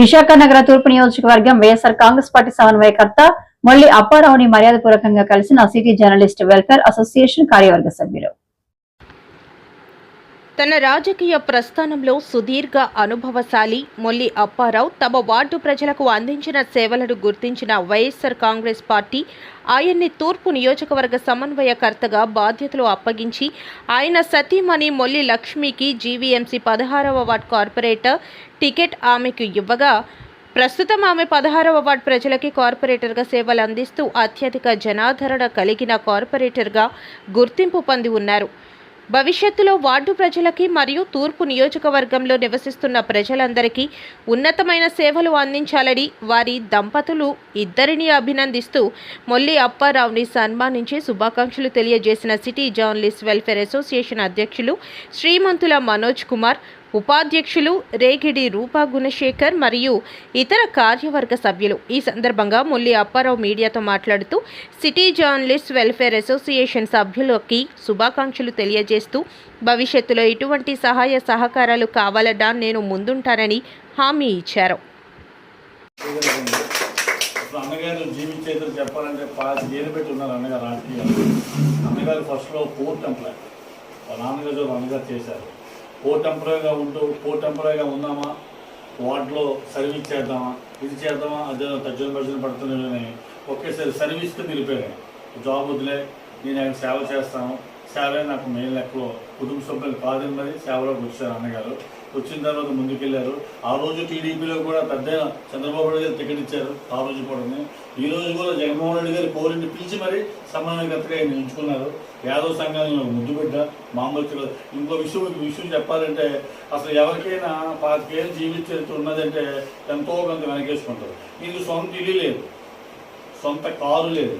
విశాఖ నగర తూర్పు నియోజకవర్గం వైఎస్ఆర్ కాంగ్రెస్ పార్టీ సమన్వయకర్త మళ్ళీ అప్పారావుని మర్యాదపూర్వకంగా కలిసిన సిటీ జర్నలిస్ట్ వెల్ఫేర్ అసోసియేషన్ కార్యవర్గ సభ్యులు. తన రాజకీయ ప్రస్థానంలో సుదీర్ఘ అనుభవశాలి మొల్లి అప్పారావు తమ వార్డు ప్రజలకు అందించిన సేవలను గుర్తించిన వైఎస్ఆర్ కాంగ్రెస్ పార్టీ ఆయన్ని తూర్పు నియోజకవర్గ సమన్వయకర్తగా బాధ్యతలు అప్పగించి ఆయన సతీమణి మొల్లి లక్ష్మికి జీవీఎంసీ పదహారవ వార్డ్ కార్పొరేటర్ టికెట్ ఆమెకు ఇవ్వగా ప్రస్తుతం ఆమె పదహారవ వార్డ్ ప్రజలకి కార్పొరేటర్గా సేవలు అందిస్తూ అత్యధిక జనాదరణ కలిగిన కార్పొరేటర్గా గుర్తింపు పొంది ఉన్నారు. భవిష్యత్తులో వార్డు ప్రజలకి మరియు తూర్పు నియోజకవర్గంలో నివసిస్తున్న ప్రజలందరికీ ఉన్నతమైన సేవలు అందించాలని వారి దంపతులు ఇద్దరిని అభినందిస్తూ మొల్లి అప్పారావుని సన్మానించి శుభాకాంక్షలు తెలియజేసిన సిటీ జర్నలిస్ట్ వెల్ఫేర్ అసోసియేషన్ అధ్యక్షులు శ్రీమంతుల మనోజ్ కుమార్ ఉపాధ్యక్షులు రేగిడి రూపా గుణశేఖర్ మరియు ఇతర కార్యవర్గ సభ్యులు. ఈ సందర్భంగా ముల్లి అప్పారావు మీడియాతో మాట్లాడుతూ సిటీ జర్నలిస్ట్ వెల్ఫేర్ అసోసియేషన్ సభ్యులకి శుభాకాంక్షలు తెలియజేస్తూ భవిష్యత్తులో ఇటువంటి సహాయ సహకారాలు కావాలడా నేను ముందుంటానని హామీ ఇచ్చారు. ఇప్పుడు అన్నగారు జీవించేతలు చెప్పాలంటే పాతి ఏళ్ళు పెట్టి ఉన్నారు అన్నగారు రాజకీయాలు. అన్నగారు ఫస్ట్లో పోర్ట్ ఎంప్లాయ్ వాళ్ళ నాన్నగారు అన్నగారు చేశారు. పోర్ట్ ఉంటూ పోర్ట్ ఎంప్లాయ్గా ఉందామా వార్డులో సర్వీస్ చేద్దామా? ఇది చేద్దామా? అదే తర్జన భర్జన పడుతున్నాయని ఒకేసారి సర్వీస్కి నిలిపాను జాబ్ వదిలే నేను ఆయన సేవ చేస్తాను. సేవే నాకు మెయిన్ లెక్కలో కుటుంబ సభ్యులు కాదని మరి సేవలోకి వచ్చారు అన్నగారు. వచ్చిన తర్వాత ముందుకెళ్ళారు ఆ రోజు టీడీపీలో కూడా పెద్ద చంద్రబాబు నాయుడు గారు టికెట్ ఇచ్చారు ఆ రోజు కూడా ఈ రోజు కూడా జగన్మోహన్ రెడ్డి గారు కోరిని పిలిచి మరి సమన్వయకర్తగా ఆయన ఎంచుకున్నారు. యాదవ్ సంఘాలను ఒక బిడ్డ మామూలు ఇంకో విషయం విషయం చెప్పాలంటే అసలు ఎవరికైనా పాతికేళ్ళు జీవిత చరిత్ర ఉన్నదంటే ఎంతో కొంత వెనకేసుకుంటారు. ఇది సొంత ఇల్లు లేదు. సొంత కారు లేదు.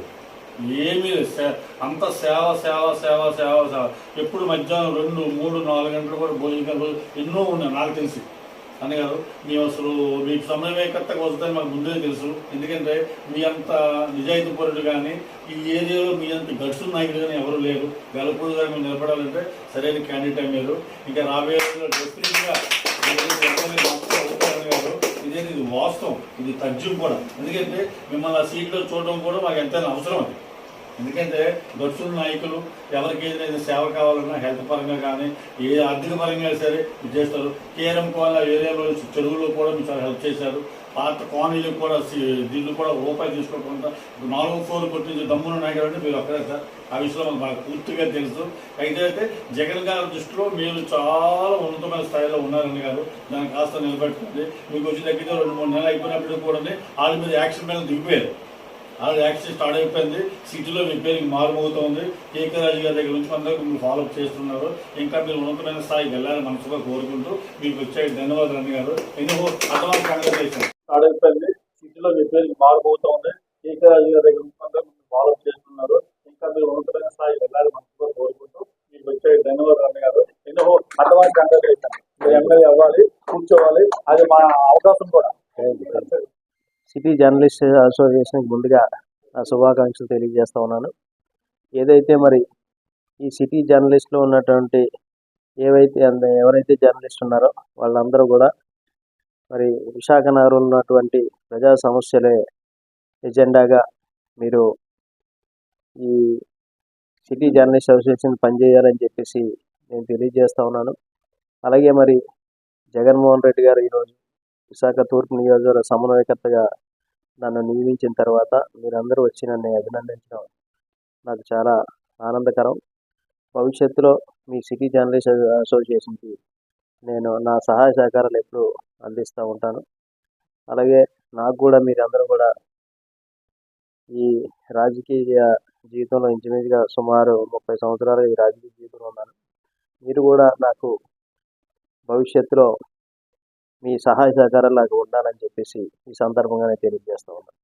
ఏమీ లేదు సే- అంత సేవ సేవ సేవ సేవ సేవ. ఎప్పుడు మధ్యాహ్నం రెండు మూడు నాలుగు గంటలు కూడా భోజనం ఎన్నో ఉన్నాయి నాకు తెలిసి. అన్నగారు మేము అసలు మీకు సమన్వయకర్తగా వస్తుందని మాకు ముందే తెలుసు. ఎందుకంటే మీ అంత నిజాయితీ పరుడు కానీ ఈ ఏరియాలో మీ అంత గడుసు నాయకుడు కానీ ఎవరు లేరు. వెలపూడి గారు మీరు నిలబడాలంటే సరైన క్యాండిడేట్ మీరు ఇంకా రాబోయే డెఫినెట్గా ఇదే ఇది వాస్తవం. ఇది తజ్జం కూడా. ఎందుకంటే మిమ్మల్ని ఆ సీట్లో చూడడం కూడా మాకు ఎంతైనా అవసరం అది. ఎందుకంటే దక్షుల నాయకులు ఎవరికి ఏదైనా సేవ కావాలన్నా హెల్త్ పరంగా కానీ ఏ ఆర్థిక పరంగా సరే చేస్తారు కేరం కోల ఏరియాలో చెరువులో కూడా మీరు చాలా హెల్ప్ చేశారు. పాత కాలనీలకు కూడా దీన్ని కూడా రూపాయి తీసుకోకుండా నాలుగు ఫ్లోర్ కొట్టించి దమ్మున నాయకుడు అంటే మీరు ఒక్కరే సార్. ఆ విషయంలో మాకు బాగా పూర్తిగా తెలుసు. అయితే అయితే జగన్ గారి దృష్టిలో మీరు చాలా ఉన్నతమైన స్థాయిలో ఉన్నారని గారు దాన్ని కాస్త నిలబెట్టుకుంది మీకు వచ్చి దగ్గర రెండు మూడు నెలలు అయిపోయినప్పుడు కూడా వాళ్ళ మీద యాక్షన్ మీద దిగిపోయారు. ఆల్రెడీ యాక్షన్ స్టార్ట్ అయిపోయింది. సిటీలో మీ పేరు మారుమోగుతోంది. కేకే రాజు గారి దగ్గర నుంచి అందరూ మీరు ఫాలో అప్ చేస్తున్నారు. ఇంకా మీరు ఉన్నతమైన స్థాయికి వెళ్ళాలని మనసుగా కోరుకుంటూ మీకు వచ్చే ధన్యవాదాలు అన్న గారు. ఎన్నో అడ్వాన్స్ కంగ్రాచులేషన్ స్టార్ట్ అయిపోయింది. సిటీలో మీ పేరు మారుమోగుతోంది. కేకే రాజు గారి దగ్గర నుంచి అందరూ మీరు ఫాలో అప్ చేస్తున్నారు. ఇంకా మీరు ఉన్నతమైన స్థాయికి వెళ్ళాలని మనసుగా కోరుకుంటూ మీకు వచ్చే ధన్యవాదాలు అన్న గారు. ఎన్నో అడ్వాన్స్ కంగ్రాచులేషన్ మీరు ఎమ్మెల్యే అవ్వాలి కూర్చోవాలి. అది మా అవకాశం కూడా. సిటీ జర్నలిస్ట్ అసోసియేషన్కి ముందుగా నా శుభాకాంక్షలు తెలియజేస్తా ఉన్నాను. ఏదైతే మరి ఈ సిటీ జర్నలిస్ట్లో ఉన్నటువంటి ఏవైతే అంద- ఎవరైతే జర్నలిస్ట్ ఉన్నారో వాళ్ళందరూ కూడా మరి విశాఖ నగరంలో ఉన్నటువంటి ప్రజా సమస్యలే ఎజెండాగా మీరు ఈ సిటీ జర్నలిస్ట్ అసోసియేషన్ పనిచేయాలని చెప్పేసి నేను తెలియజేస్తా ఉన్నాను. అలాగే మరి జగన్మోహన్ రెడ్డి గారు ఈరోజు విశాఖ తూర్పు నియోజకవర్గ సమన్వయకర్తగా నన్ను నియమించిన తర్వాత మీరందరూ వచ్చి నన్ను అభినందించడం నాకు చాలా ఆనందకరం. భవిష్యత్తులో మీ సిటీ జర్నలిస్ట్ అసోసియేషన్కి నేను నా సహాయ సహకారాలు ఎప్పుడూ అందిస్తూ ఉంటాను. అలాగే నాకు కూడా మీరందరూ కూడా ఈ రాజకీయ జీవితంలో ఇంచుమించుగా సుమారు ముప్పై సంవత్సరాలు ఈ రాజకీయ జీవితంలో ఉన్నాను. మీరు కూడా నాకు భవిష్యత్తులో మీ సహాయ సహకారాలు నాకు ఉండాలని చెప్పేసి ఈ సందర్భంగానే తెలియజేస్తా ఉన్నాను.